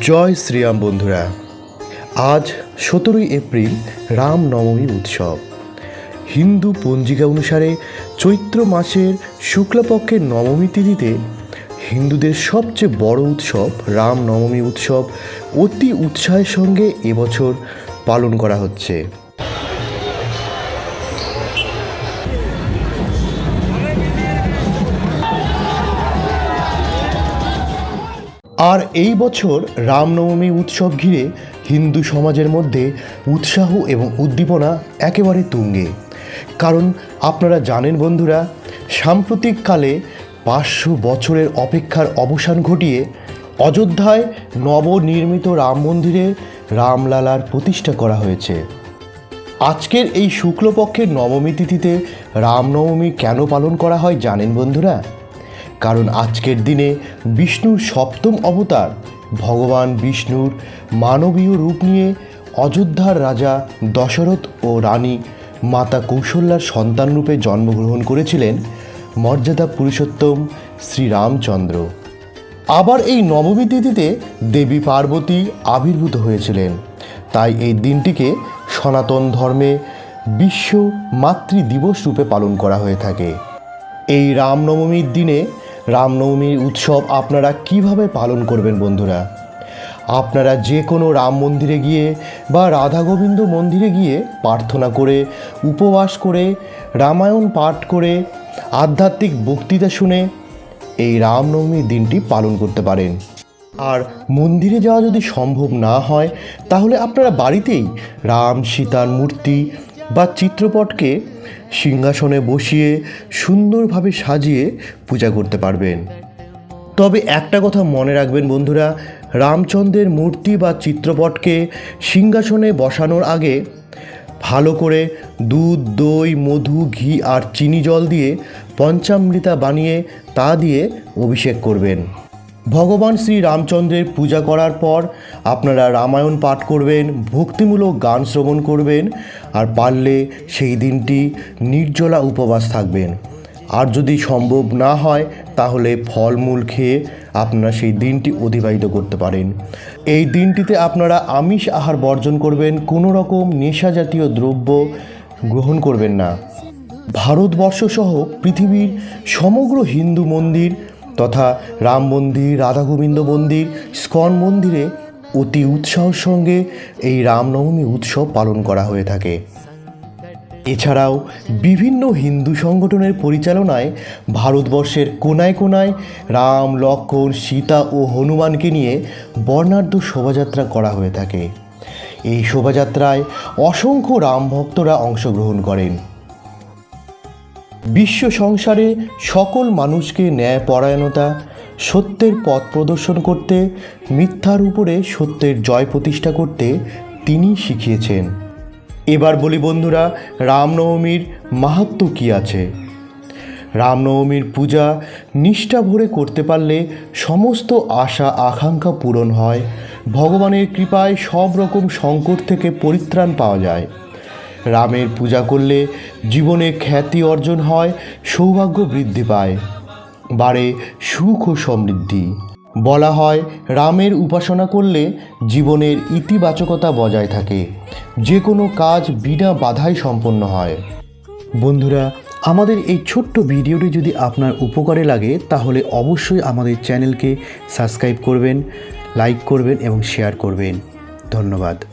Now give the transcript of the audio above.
জয় শ্রীরাম বন্ধুরা। আজ সতেরোই এপ্রিল রামনবমী উৎসব। হিন্দু পঞ্জিকা অনুসারে চৈত্র মাসের শুক্লাপক্ষের নবমী তিথিতে হিন্দুদের সবচেয়ে বড় উৎসব রামনবমী উৎসব অতি উৎসাহের সঙ্গে এবছর পালন করা হচ্ছে। আর এই বছর রামনবমী উৎসব ঘিরে হিন্দু সমাজের মধ্যে উৎসাহ এবং উদ্দীপনা একেবারে তুঙ্গে। কারণ আপনারা জানেন বন্ধুরা, সাম্প্রতিককালে পাঁচশো বছরের অপেক্ষার অবসান ঘটিয়ে অযোধ্যায় নবনির্মিত রাম মন্দিরে রামলালার প্রতিষ্ঠা করা হয়েছে। আজকের এই শুক্লপক্ষের নবমী তিথিতে রামনবমী কেন পালন করা হয় জানেন বন্ধুরা? কারণ আজকের দিনে বিষ্ণুর সপ্তম অবতার, ভগবান বিষ্ণুর মানবীয় রূপ নিয়ে অযোধ্যার রাজা দশরথ ও রানী মাতা কৌশল্যার সন্তানরূপে জন্মগ্রহণ করেছিলেন মর্যাদা পুরুষোত্তম শ্রীরামচন্দ্র। আবার এই নবমী তিথিতে দেবী পার্বতী আবির্ভূত হয়েছিলেন। তাই এই দিনটিকে সনাতন ধর্মে বিশ্ব মাতৃ দিবস রূপে পালন করা হয়ে থাকে। এই রামনবমীর দিনে রামনবমীর উৎসব আপনারা কীভাবে পালন করবেন বন্ধুরা? আপনারা যে কোনো রাম মন্দিরে গিয়ে বা রাধা গোবিন্দ মন্দিরে গিয়ে প্রার্থনা করে, উপবাস করে, রামায়ণ পাঠ করে, আধ্যাত্মিক বক্তৃতা শুনে এই রামনবমীর দিনটি পালন করতে পারেন। আর মন্দিরে যাওয়া যদি সম্ভব না হয়, তাহলে আপনারা বাড়িতেই রাম সীতার মূর্তি বা চিত্রপটকে সিংহাসনে বসিয়ে সুন্দরভাবে সাজিয়ে পূজা করতে পারবেন। তবে একটা কথা মনে রাখবেন বন্ধুরা, রামচন্দ্রের মূর্তি বা চিত্রপটকে সিংহাসনে বসানোর আগে ভালো করে দুধ, দই, মধু, ঘি আর চিনি জল দিয়ে পঞ্চামৃতা বানিয়ে তা দিয়ে অভিষেক করবেন। ভগবান শ্রী রামচন্দ্রের পূজা করার পর আপনারা রামায়ণ পাঠ করবেন, ভক্তিমূলক গান শ্রবণ করবেন আর পারলে সেই দিনটি নির্জলা উপবাস থাকবেন। আর যদি সম্ভব না হয়, তাহলে ফলমূল খেয়ে আপনারা সেই দিনটি অতিবাহিত করতে পারেন। এই দিনটিতে আপনারা আমিষ আহার বর্জন করবেন, কোনো রকম নেশা জাতীয় দ্রব্য গ্রহণ করবেন না। ভারতবর্ষ সহ পৃথিবীর সমগ্র হিন্দু মন্দির তথা রাম মন্দির রাধা গোবিন্দ মন্দির, স্কন মন্দিরে অতি উৎসাহের সঙ্গে এই রামনবমী উৎসব পালন করা হয়ে থাকে। এছাড়াও বিভিন্ন হিন্দু সংগঠনের পরিচালনায় ভারতবর্ষের কোনায় কোনায় রাম, লক্ষ্মণ, সীতা ও হনুমানকে নিয়ে বর্ণাঢ্য শোভাযাত্রা করা হয়ে থাকে। এই শোভাযাত্রায় অসংখ্য রাম ভক্তরা অংশগ্রহণ করেন। বিশ্ব সংসারে সকল মানুষকে ন্যায়পরায়ণতা, সত্যের পথ প্রদর্শন করতে, মিথ্যার উপরে সত্যের জয় প্রতিষ্ঠা করতে তিনি শিখিয়েছেন। এবার বলি বন্ধুরা, রামনবমীর মাহাত্ম কী আছে? রামনবমীর পূজা নিষ্ঠা ভরে করতে পারলে সমস্ত আশা, আকাঙ্ক্ষা পূরণ হয়। ভগবানের কৃপায় সব রকম সংকট থেকে পরিত্রাণ পাওয়া যায়। রামের পূজা করলে জীবনে খ্যাতি অর্জন হয়, সৌভাগ্য বৃদ্ধি পায়। বাড়ে সুখ ও সমৃদ্ধি। বলা হয়, রামের উপাসনা করলে জীবনের ইতিবাচকতা বজায় থাকে। যে কোনো কাজ বিনা বাধায় সম্পন্ন হয়। বন্ধুরা, আমাদের এই ছোট্ট ভিডিওটি যদি আপনার উপকারে লাগে, তাহলে অবশ্যই আমাদের চ্যানেলকে সাবস্ক্রাইব করবেন, লাইক করবেন এবং শেয়ার করবেন। ধন্যবাদ।